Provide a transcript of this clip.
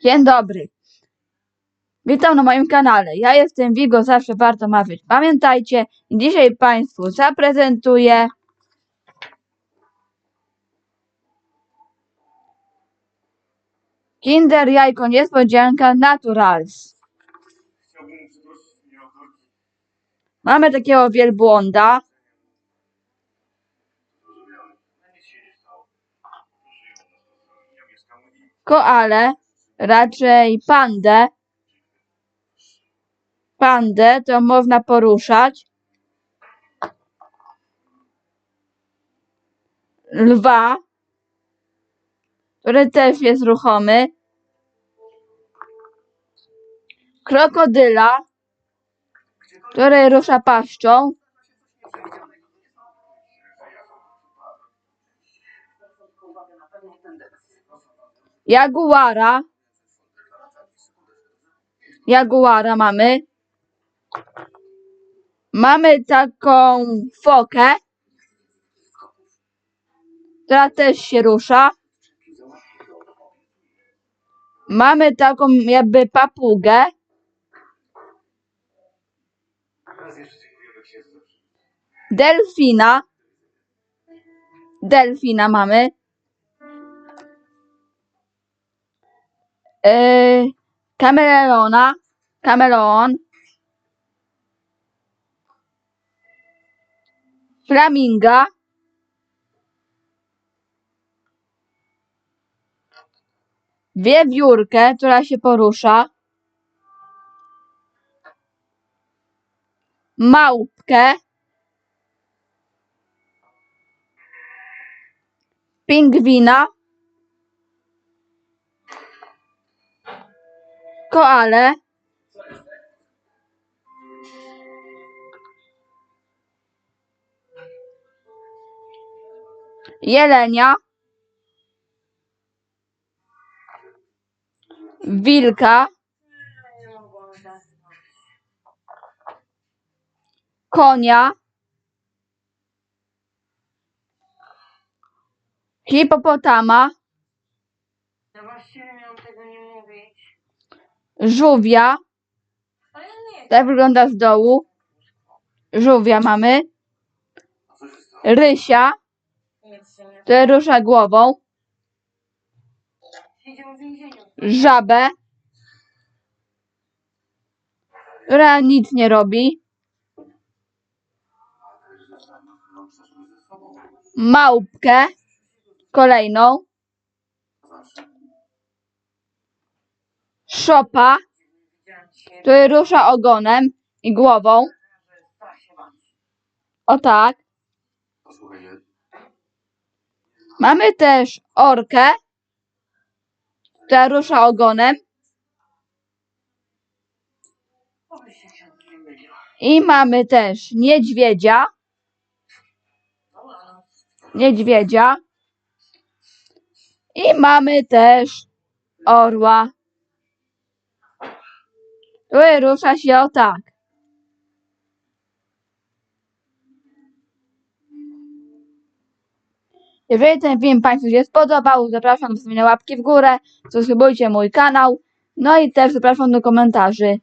Dzień dobry. Witam na moim kanale. Ja jestem Wigo, zawsze warto marzyć. Pamiętajcie, dzisiaj Państwu zaprezentuję Kinder Jajko Niespodzianka Naturals. Mamy takiego wielbłąda, koale, raczej pandę. Pandę to można poruszać. Lwa, który też jest ruchomy. Krokodyla, który rusza paszczą. Jaguara. Jaguara mamy. Mamy taką fokę, która też się rusza. Mamy taką jakby papugę. Delfina. Delfina mamy. Yy, kameleona. Kameleon. Flaminga. Wiewiórkę, która się porusza. Małpkę. pingwina, koale, jelenia, wilka, konia, hipopotama, No właściwie miałam tego nie mówić. żółwia, Ale nie. tak wygląda z dołu, żółwia mamy, rysia, Która rusza głową, Siedział w więzieniu. żabę, która nic nie robi, małpkę, kolejną, szopa, który rusza ogonem i głową, o tak. Posłuchaj, Mamy też orkę, która rusza ogonem. I mamy też niedźwiedzia, niedźwiedzia. I mamy też orła, który rusza się o tak. Jeżeli ten film Państwu się spodobał, zapraszam do zostawienia łapki w górę, subskrybujcie mój kanał, no i też zapraszam do komentarzy.